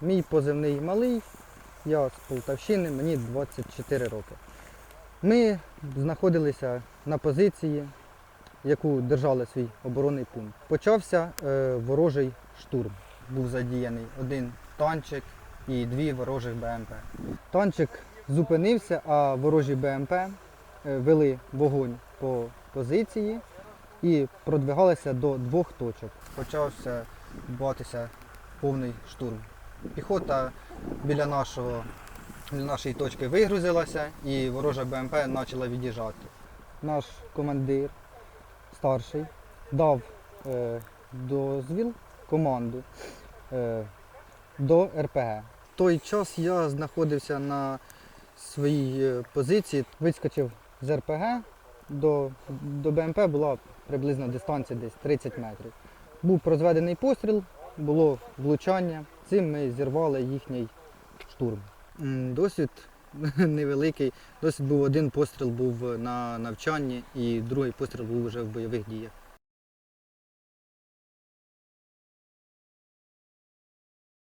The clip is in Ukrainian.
Мій позивний малий, я з Полтавщини, мені 24 роки. Ми знаходилися на позиції, яку держали свій оборонний пункт. Почався е, ворожий штурм. Був задіяний один танчик і дві ворожих БМП. Танчик зупинився, а ворожі БМП е, вели вогонь по позиції і продвигалися до двох точок. Почався відбуватися повний штурм. Піхота біля нашого біля нашої точки вигрузилася і ворожа БМП почала від'їжджати. Наш командир старший дав е, дозвіл, команду е, до РПГ. В той час я знаходився на своїй е, позиції, вискочив з РПГ, до, до БМП була приблизно дистанція десь 30 метрів. Був розведений постріл, було влучання. Цим ми зірвали їхній штурм. Досвід невеликий. Досвід був один постріл був на навчанні і другий постріл був вже в бойових діях.